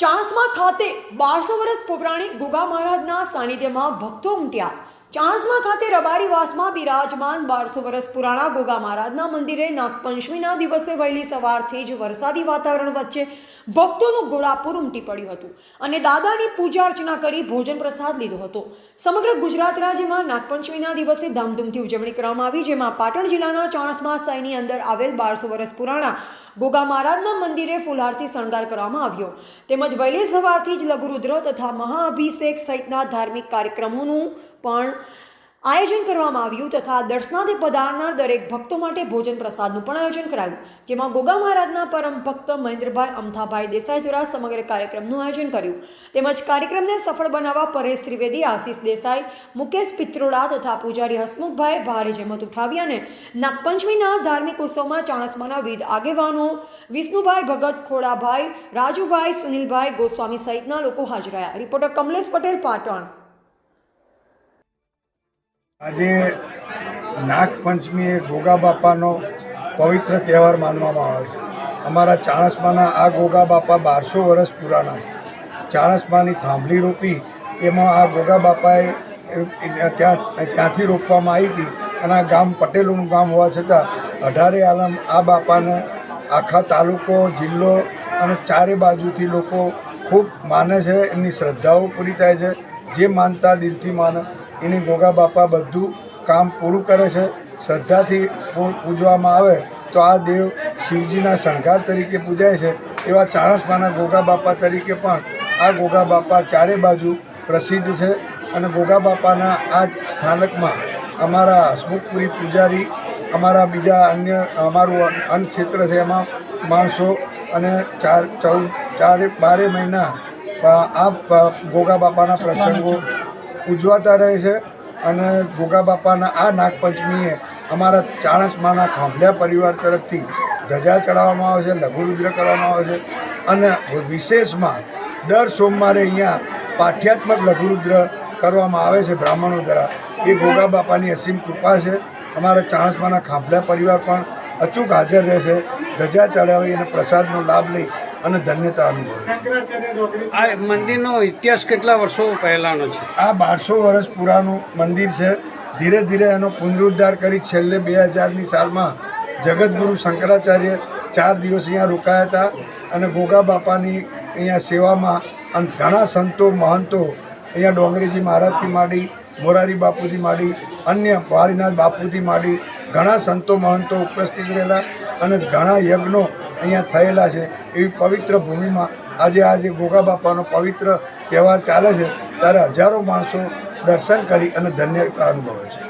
ચાણસ્મા ખાતે બારસો વર્ષ પૌરાણિક ગુગા મહારાજના સાનિધ્યમાં ભક્તો ઉમટ્યા. ચાણસ્મા ખાતે રબારીવાસમાં બિરાજમાન બારસો વર્ષ પુરાણા ગોગા મહારાજના મંદિરે નાગપંચમીના દિવસે વહેલી સવારથી જ વરસાદી વાતાવરણ વચ્ચે ભક્તોનું ઘોડાપુર ઉમટી પડ્યું હતું અને દાદાની પૂજા અર્ચના કરી ભોજન પ્રસાદ લીધો હતો. સમગ્ર ગુજરાત રાજ્યમાં નાગપંચમીના દિવસે ધામધૂમથી ઉજવણી કરવામાં આવી, જેમાં પાટણ જિલ્લાના ચાણસ્મા સાઈની અંદર આવેલ બારસો વર્ષ પુરાણા ગોગા મહારાજના મંદિરે ફુલહારથી શણગાર કરવામાં આવ્યો. તેમજ વહેલી સવારથી જ લઘુરુદ્ર તથા મહાઅભિષેક સહિતના ધાર્મિક કાર્યક્રમોનું પણ આયોજન કરવામાં આવ્યું તથા દર્શનાદે પધારનાર દરેક ભક્તો માટે ભોજન પ્રસાદનું પણ આયોજન કરાયું. જેમાં ગોગા મહારાજના પરમ ભક્ત મહેન્દ્રભાઈ અમથાભાઈ દેસાઈ દ્વારા સમગ્ર કાર્યક્રમનું આયોજન કર્યું. તેમજ કાર્યક્રમને સફળ બનાવવા પરેશ ત્રિવેદી, આશીષ દેસાઈ, મુકેશ પિત્રોડા તથા પૂજારી હસમુખભાઈ ભારે જહેમત ઉઠાવી અને નાગપંચમીના ધાર્મિક ઉત્સવમાં ચાણસ્માના વિવિધ આગેવાનો વિષ્ણુભાઈ ભગત, ખોડાભાઈ, રાજુભાઈ, સુનિલભાઈ ગોસ્વામી સહિતના લોકો હાજર રહ્યા. રિપોર્ટર કમલેશ પટેલ, પાટણ. આજે નાગપંચમી એ ગોગા બાપાનો પવિત્ર તહેવાર માનવામાં આવે છે. અમારા ચાણસમાના આ ગોગા બાપા બારસો વર્ષ પુરાના છે. ચાણસમાની થાંભલી રોપી, એમાં આ ગોગા બાપાએ ત્યાં, ત્યાંથી રોપવામાં આવી હતી અને આ ગામ પટેલોનું ગામ હોવા છતાં અઢારે આલમ આ બાપાને આખા તાલુકો, જિલ્લો અને ચારે બાજુથી લોકો ખૂબ માને છે, એમની શ્રદ્ધાઓ પૂરી થાય છે. જે માનતા દિલથી માને. એની ગોગા બાપા બધું કામ પૂરું કરે છે. શ્રદ્ધાથી પૂજવામાં આવે તો આ દેવ શિવજીના શણગાર તરીકે પૂજાય છે. એવા ચાણસમાના ગોગા બાપા તરીકે પણ આ ગોગા બાપા ચારે બાજુ પ્રસિદ્ધ છે અને ગોગા બાપાના આ સ્થાનકમાં અમારા હસમુખપુરી પૂજારી, અમારા બીજા અન્ય, અમારું અન્ન ક્ષેત્ર છે એમાં માણસો અને ચાર, ચૌદ, ચારે, બારે મહિના આ ગોગા બાપાના પ્રસંગો ઉજવાતા રહે છે અને ગોગા બાપાના આ નાગપંચમીએ અમારા ચાણસમાના ખાંભલિયા પરિવાર તરફથી ધજા ચડાવવામાં આવે છે લઘુરુદ્ર કરવામાં આવે છે અને વિશેષમાં દર સોમવારે અહીંયા પાઠ્યાત્મક લઘુરુદ્ર કરવામાં આવે છે બ્રાહ્મણો દ્વારા. એ ગોગા બાપાની અસીમ કૃપા છે. અમારા ચાણસમાના ખાંભલિયા પરિવાર પણ અચૂક હાજર રહે છે. ધજા ચડાવી અને પ્રસાદનો લાભ લઈ અને ધન્યતા અનુભવે. આ મંદિરનો ઇતિહાસ કેટલા વર્ષો પહેલાંનો છે? આ બારસો વર્ષ પુરાનું મંદિર છે. ધીરે ધીરે એનો પુનરુદ્ધાર કરી છેલ્લે બે હજારની સાલમાં જગતગુરુ શંકરાચાર્ય ચાર દિવસ અહીંયા રોકાયા હતા અને ગોગા બાપાની અહીંયા સેવામાં અને ઘણા સંતો મહંતો અહીંયા ડોંગરેજી મહારાજથી માંડી મોરારી બાપુથી માંડી અન્ય વાળીનાથ બાપુથી માંડી ઘણા સંતો મહંતો ઉપસ્થિત રહેલા અને ઘણા યજ્ઞો અહીંયા થયેલા છે એવી પવિત્ર ભૂમિમાં આજે આજે ગોગા બાપાનો પવિત્ર તહેવાર ચાલે છે, ત્યારે હજારો માણસો દર્શન કરી અને ધન્યતા અનુભવે છે.